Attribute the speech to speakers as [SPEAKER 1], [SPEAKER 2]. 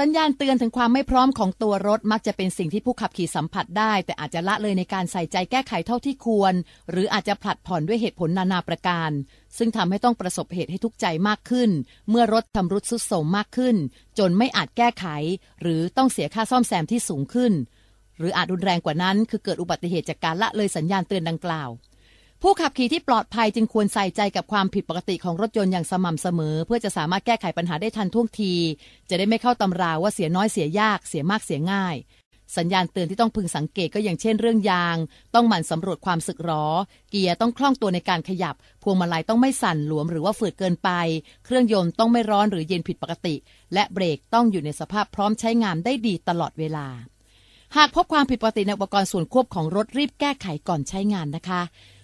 [SPEAKER 1] สัญญาณเตือนถึงความไม่พร้อมของตัวรถมักจะเป็นสิ่งที่ผู้ขับขี่สัมผัสได้ แต่อาจจะละเลยในการใส่ใจแก้ไขเท่าที่ควร หรืออาจจะผลัดผ่อนด้วยเหตุผลนานาประการ ซึ่งทำให้ต้องประสบเหตุให้ทุกใจมากขึ้น เมื่อรถทำรุดสุดโทรมมากขึ้น จนไม่อาจแก้ไข หรือต้องเสียค่าซ่อมแซมที่สูงขึ้น หรืออาจรุนแรงกว่านั้น คือเกิดอุบัติเหตุจากการละเลยสัญญาณเตือนดังกล่าว ผู้ขับขี่ที่ปลอดภัยจึงควรใส่ใจกับความผิดปกติของรถยนต์อย่างสม่ำเสมอ เพื่อจะสามารถแก้ไขปัญหาได้ทันท่วงที จะได้ไม่เข้าตำราว่าเสียน้อยเสียยากเสียมากเสียง่าย สัญญาณเตือนที่ต้องพึงสังเกตก็อย่างเช่นเรื่องยาง ต้องหมั่นสำรวจความสึกหรอ เกียร์ต้องคล่องตัวในการขยับ พวงมาลัยต้องไม่สั่นหลวมหรือว่าฝืดเกินไป เครื่องยนต์ต้องไม่ร้อนหรือเย็นผิดปกติ และเบรกต้องอยู่ในสภาพพร้อมใช้งานได้ดีตลอดเวลาหากพบความผิดปกติในอุปกรณ์ส่วนควบของรถรีบแก้ไขก่อนใช้งานนะคะ